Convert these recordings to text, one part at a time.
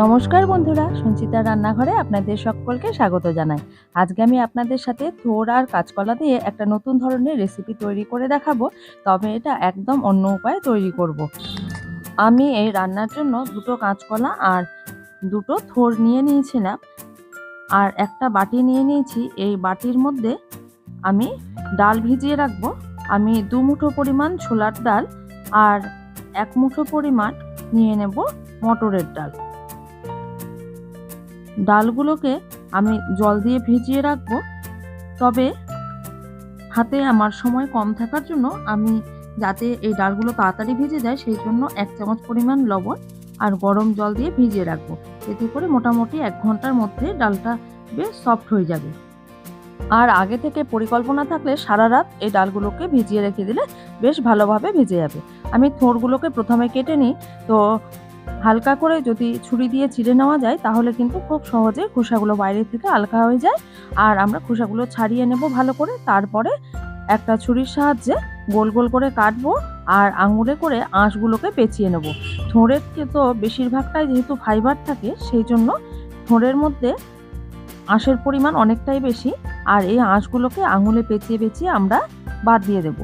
নমস্কার বন্ধুরা সঞ্চিতা রান্নাঘরে আপনাদের সকলকে স্বাগত জানাই। আজকে আমি আপনাদের সাথে থোর আর কাঁচকলা দিয়ে একটা নতুন ধরনের রেসিপি তৈরি করে দেখাবো, তবে এটা একদম অন্য উপায়ে তৈরি করব। আমি এই রান্নার জন্য দুটো কাঁচকলা আর দুটো থোর নিয়ে নিয়েছিলাম, আর একটা বাটি নিয়ে নিয়েছি। এই বাটির মধ্যে আমি ডাল ভিজিয়ে রাখব। আমি দু মুঠো পরিমাণ ছোলার ডাল আর এক মুঠো পরিমাণ নিয়ে নেব মটরের ডাল। ডালগুলোকে আমি জল দিয়ে ভিজিয়ে রাখব। তবে হাতে আমার সময় কম থাকার জন্য আমি যাতে এই ডালগুলো তাড়াতাড়ি ভিজে যায়, সেই জন্য এক চামচ পরিমাণ লবণ আর গরম জল দিয়ে ভিজিয়ে রাখব। এতে করে মোটামুটি এক ঘণ্টার মধ্যে ডালটা বেশ সফট হয়ে যাবে। আর আগে থেকে পরিকল্পনা থাকলে সারা রাত এই ডালগুলোকে ভিজিয়ে রেখে দিলে বেশ ভালোভাবে ভিজে যাবে। আমি থোড়গুলোকে প্রথমে কেটে নিই। তো হালকা করে যদি ছুরি দিয়ে ছিঁড়ে নেওয়া যায়, তাহলে কিন্তু খুব সহজে খোসাগুলো বাইরে থেকে হালকা হয়ে যায়। আর আমরা খোসাগুলো ছাড়িয়ে নেব ভালো করে। তারপরে একটা ছুরির সাহায্যে গোল গোল করে কাটবো আর আঙুলে করে আঁশগুলোকে পেঁচিয়ে নেব। থোঁড়ের তো বেশিরভাগটাই যেহেতু ফাইবার থাকে, সেই জন্য থোঁড়ের মধ্যে আঁশের পরিমাণ অনেকটাই বেশি। আর এই আঁশগুলোকে আঙুলে পেঁচিয়ে পেঁচিয়ে আমরা বাদ দিয়ে দেব।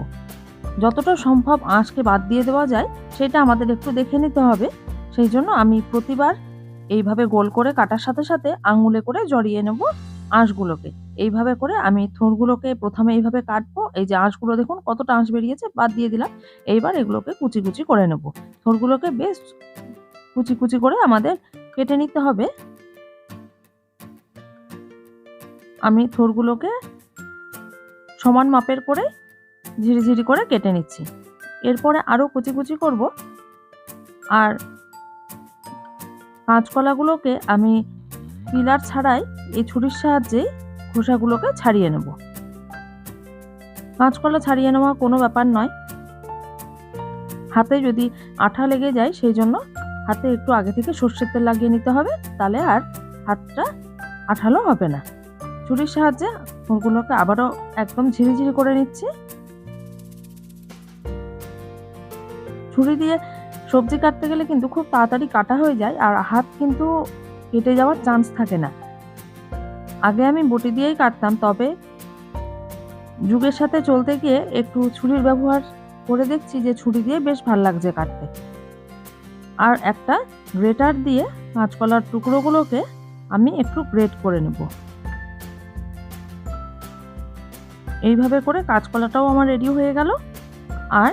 যতটা সম্ভব আঁশকে বাদ দিয়ে দেওয়া যায়, সেটা আমাদের একটু দেখে নিতে হবে। সেই জন্য আমি প্রতিবার এইভাবে গোল করে কাটার সাথে সাথে আঙুলে করে জড়িয়ে নেব আঁশগুলোকে। এইভাবে করে আমি থোড়গুলোকে প্রথমে এইভাবে কাটবো। এই যে আঁশগুলো দেখুন কতটা আঁশ বেরিয়েছে, বাদ দিয়ে দিলাম। এইবার এগুলোকে কুচি কুচি করে নেব। থোড়গুলোকে বেশ কুচি কুচি করে আমাদের কেটে নিতে হবে। আমি থোড়গুলোকে সমান মাপের করে ঝিরিঝিরি করে কেটে নিচ্ছি। এরপরে আরও কুচি কুচি করব। আর কাঁচকলাগুলোকে আমি পিলার ছাড়াই এই ছুরির সাহায্যেই খোসাগুলোকে ছাড়িয়ে নেব। কাঁচকলা ছাড়িয়ে নেওয়া কোনো ব্যাপার নয়। হাতে যদি আঠা লেগে যায় সেই জন্য হাতে একটু আগে থেকে সর্ষের তেল লাগিয়ে নিতে হবে, তাহলে আর হাতটা আঠালো হবে না। ছুরির সাহায্যে ওগুলোকে আবারও একদম ঝিরিঝিরি করে নিচ্ছি। ছুরি দিয়ে সবজি কাটতে গেলে কিন্তু খুব তাড়াতাড়ি কাটা হয়ে যায় আর হাত কিন্তু কেটে যাওয়ার চান্স থাকে না। আগে আমি বটি দিয়েই কাটতাম, তবে যুগের সাথে চলতে গিয়ে একটু ছুরির ব্যবহার করে দেখছি যে ছুরি দিয়ে বেশ ভালো লাগছে কাটতে। আর একটা গ্রেটার দিয়ে কাঁচকলার টুকরোগুলোকে আমি একটু গ্রেট করে নেব। এইভাবে করে কাঁচকলাটাও আমার রেডি হয়ে গেল। আর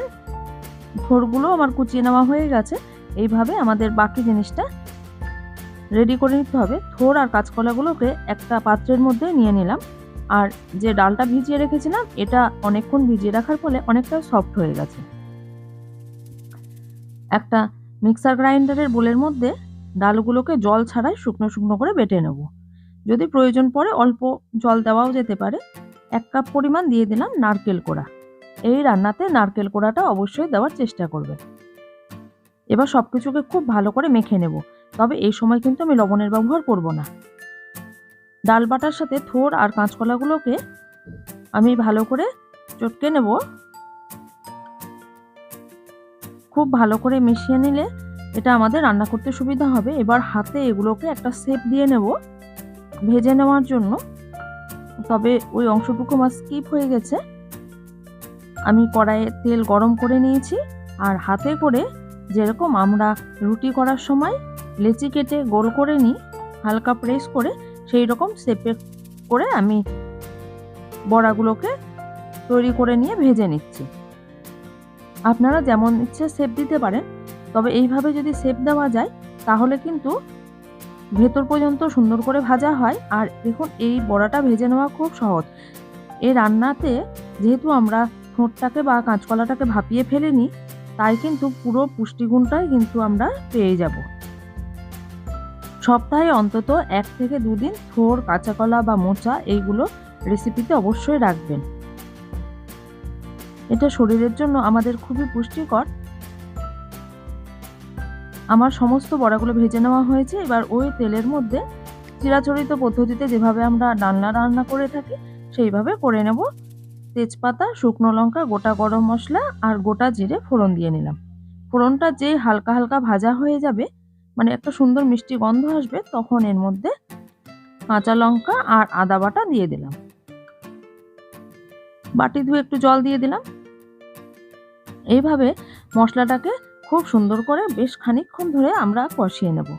থোরগুলো আমার কুচিয়ে নেওয়া হয়ে গেছে। এইভাবে আমাদের বাকি জিনিসটা রেডি করে নিতে হবে। থোর আর কাঁচকলাগুলোকে একটা পাত্রের মধ্যে নিয়ে নিলাম। আর যে ডালটা ভিজিয়ে রেখেছিলাম, এটা অনেকক্ষণ ভিজিয়ে রাখার ফলে অনেকটা সফট হয়ে গেছে। একটা মিক্সার গ্রাইন্ডারের বোলের মধ্যে ডালগুলোকে জল ছাড়াই শুকনো শুকনো করে বেটে নেব। যদি প্রয়োজন পড়ে অল্প জল দেওয়াও যেতে পারে। এক কাপ পরিমাণ দিয়ে দিলাম নারকেল কোড়া। এই রান্নাতে নারকেল কোড়াটা অবশ্যই দেওয়ার চেষ্টা করবে। এবার সব কিছুকে খুব ভালো করে মেখে নেব। তবে এই সময় কিন্তু আমি লবণের ব্যবহার করব না। ডাল বাটার সাথে থোর আর কাঁচকলাগুলোকে আমি ভালো করে চটকে নেব। খুব ভালো করে মিশিয়ে নিলে এটা আমাদের রান্না করতে সুবিধা হবে। এবার হাতে এগুলোকে একটা শেপ দিয়ে নেব ভেজে নেওয়ার জন্য। তবে ওই অংশটুকু আমার স্কিপ হয়ে গেছে। আমি কড়াইয়ে তেল গরম করে নিয়েছি আর হাতে করে যেরকম আমরা রুটি করার সময় লেচি কেটে গোল করে নিই, হালকা প্রেস করে সেই রকম শেপে করে আমি বড়াগুলোকে তৈরি করে নিয়ে ভেজে নিচ্ছি। আপনারা যেমন ইচ্ছে শেপ দিতে পারেন, তবে এইভাবে যদি শেপ দেওয়া যায়, তাহলে কিন্তু ভেতর পর্যন্ত সুন্দর করে ভাজা হয়। আর দেখুন, এই বড়াটা ভেজে নেওয়া খুব সহজ। এই রান্নাতে যেহেতু আমরা ঠোঁটটাকে বা কাঁচকলাটাকে ভাপিয়ে ফেলিনি, তাই কিন্তু পুরো পুষ্টিগুণটাই কিন্তু আমরা পেয়ে যাব। সপ্তাহে অন্তত এক থেকে দুদিন থোর, কাঁচাকলা বা মোচা এইগুলো রেসিপিতে অবশ্যই রাখবেন। এটা শরীরের জন্য আমাদের খুবই পুষ্টিকর। আমার সমস্ত বড়াগুলো ভেজে নেওয়া হয়েছে, এবার ওই তেলের মধ্যে চিরাচরিত পদ্ধতিতে যেভাবে আমরা ডালনা রান্না করে থাকি, সেইভাবে করে নেব। তেজপাতা, শুকনো লঙ্কা, গোটা গরম মশলা আর গোটা জিরে ফোড়ন দিয়ে নিলাম। ফোড়নটা যেই হালকা হালকা ভাজা হয়ে যাবে মানে একটা সুন্দর মিষ্টি গন্ধ আসবে, তখন এর মধ্যে কাঁচা লঙ্কা আর আদা বাটা দিয়ে দিলাম। বাটি ধুয়ে একটু জল দিয়ে দিলাম। এইভাবে মশলাটাকে খুব সুন্দর করে বেশ খানিকক্ষণ ধরে আমরা কষিয়ে নেব।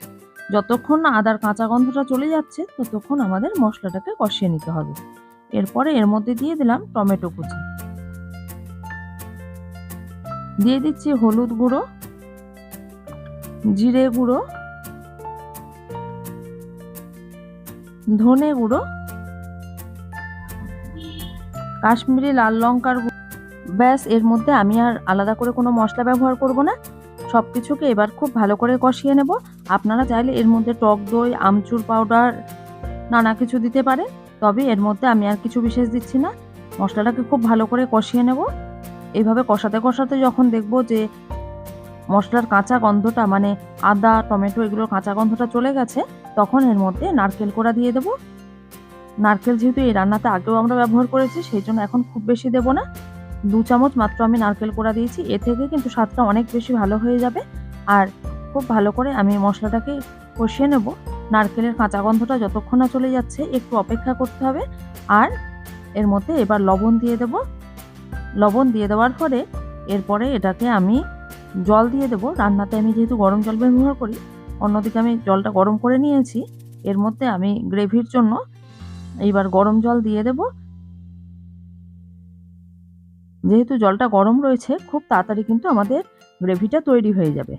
যতক্ষণ না আদার কাঁচা গন্ধটা চলে যাচ্ছে, ততক্ষণ আমাদের মশলাটাকে কষিয়ে নিতে হবে। এরপরে এর মধ্যে দিয়ে দিলাম টমেটো কুচি। দিয়ে দিচ্ছি হলুদ গুঁড়ো, জিরে গুঁড়ো, ধনে গুঁড়ো, কাশ্মীরি লাল লঙ্কার গুঁড়ো। ব্যাস, এর মধ্যে আমি আর আলাদা করে কোনো মশলা ব্যবহার করব না। সব কিছুকে এবার খুব ভালো করে কষিয়ে নেব। আপনারা চাইলে এর মধ্যে টক দই, আমচুর পাউডার, নানা কিছু দিতে পারেন। তবে এর মধ্যে আমি আর কিছু বিশেষ দিচ্ছি না। মশলাটাকে খুব ভালো করে কষিয়ে নেব। এইভাবে কষাতে কষাতে যখন দেখব যে মশলার কাঁচা গন্ধটা মানে আদা, টমেটো এগুলোর কাঁচা গন্ধটা চলে গেছে, তখন এর মধ্যে নারকেল কোড়া দিয়ে দেবো। নারকেল যেহেতু এই রান্নাতে আগেও আমরা ব্যবহার করেছি, সেই জন্য এখন খুব বেশি দেবো না। দু চামচ মাত্র আমি নারকেল কোড়া দিয়েছি। এ থেকে কিন্তু স্বাদটা অনেক বেশি ভালো হয়ে যাবে। আর খুব ভালো করে আমি মশলাটাকে কষিয়ে নেব। নারকেলের কাঁচা গন্ধটা যতক্ষণ না চলে যাচ্ছে, একটু অপেক্ষা করতে হবে। আর এর মধ্যে এবার লবণ দিয়ে দেব। লবণ দিয়ে দেওয়ার পরে এরপরে এটাকে আমি জল দিয়ে দেব। রান্নাতে আমি যেহেতু গরম জল ব্যবহার করি, অন্যদিকে আমি জলটা গরম করে নিয়েছি। এর মধ্যে আমি গ্রেভির জন্য এইবার গরম জল দিয়ে দেব। যেহেতু জলটা গরম রয়েছে, খুব তাড়াতাড়ি কিন্তু আমাদের গ্রেভিটা তৈরি হয়ে যাবে।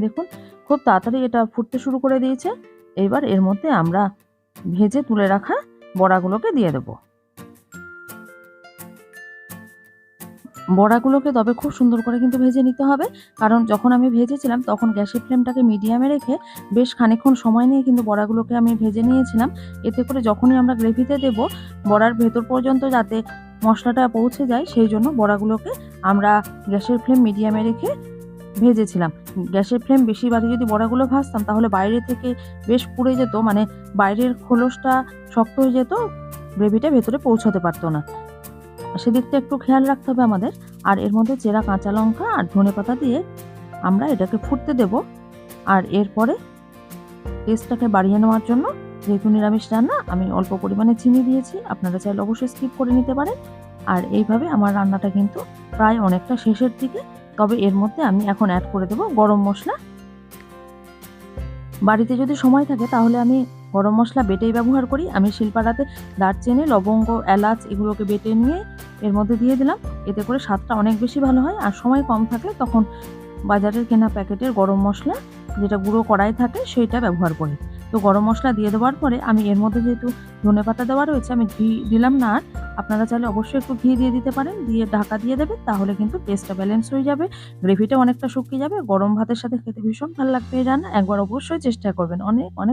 দেখুন, খুব তাড়াতাড়ি এটা ফুটতে শুরু করে দিয়েছে। এবার এর মধ্যে আমরা ভেজে তুলে রাখা বড়াগুলোকে দিয়ে দেব। বড়াগুলোকে তবে খুব সুন্দর করে কিন্তু ভেজে নিতে হবে, কারণ যখন আমি ভেজেছিলাম তখন গ্যাসের ফ্লেমটাকে মিডিয়ামে রেখে বেশ খানিক্ষণ সময় নিয়ে কিন্তু বড়াগুলোকে আমি ভেজে নিয়েছিলাম। এতে করে যখনই আমরা গ্রেভিতে দেব, বড়ার ভেতর পর্যন্ত যাতে মশলাটা পৌঁছে যায়, সেই জন্য বড়াগুলোকে আমরা গ্যাসের ফ্লেম মিডিয়ামে রেখে ভেজেছিলাম। গ্যাসের ফ্লেম বেশি বাড়ি যদি বড়াগুলো ভাজতাম, তাহলে বাইরে থেকে বেশ পুড়ে যেত মানে বাইরের খোলসটা শক্ত হয়ে যেত, গ্রেভিটা ভেতরে পৌঁছাতে পারতো না। সেদিকটা একটু খেয়াল রাখতে হবে আমাদের। আর এর মধ্যে চেরা কাঁচা লঙ্কা আর ধনে পাতা দিয়ে আমরা এটাকে ফুটতে দেব। আর এরপরে টেস্টটাকে বাড়িয়ে নেওয়ার জন্য যেহেতু নিরামিষ রান্না, আমি অল্প পরিমাণে চিনি দিয়েছি। আপনারা চাইলে অবশ্যই স্কিপ করে নিতে পারেন। আর এইভাবে আমার রান্নাটা কিন্তু প্রায় অনেকটা শেষের দিকে তবে এর মধ্যে আমি এখন অ্যাড করে দেবো গরম মশলা। বাড়িতে যদি সময় থাকে তাহলে আমি গরম মশলা বেটেই ব্যবহার করি। আমি শিলপাড়াতে দারচিনি, লবঙ্গ, এলাচ এগুলোকে বেটে নিয়ে এর মধ্যে দিয়ে দিলাম। এতে করে স্বাদটা অনেক বেশি ভালো হয়। আর সময় কম থাকলে তখন বাজারের কেনা প্যাকেটের গরম মশলা যেটা গুঁড়ো কড়াই থাকে সেইটা ব্যবহার করি। তো গরম মশলা দিয়ে দেওয়ার পরে আমি এর মধ্যে যেহেতু ধনে পাতা দেওয়া রয়েছে, আমি ঘি দিলাম না আর। আপনারা চাইলে অবশ্যই একটু ঘি দিয়ে দিতে পারেন, দিয়ে ঢাকা দিয়ে দেবেন, তাহলে কিন্তু টেস্টটা ব্যালেন্স হয়ে যাবে। গ্রেভিটা অনেকটা শুকিয়ে যাবে, গরম ভাতের সাথে খেতে ভীষণ ভালো লাগবে, জানা? একবার অবশ্যই চেষ্টা করবেন। অনেক অনেক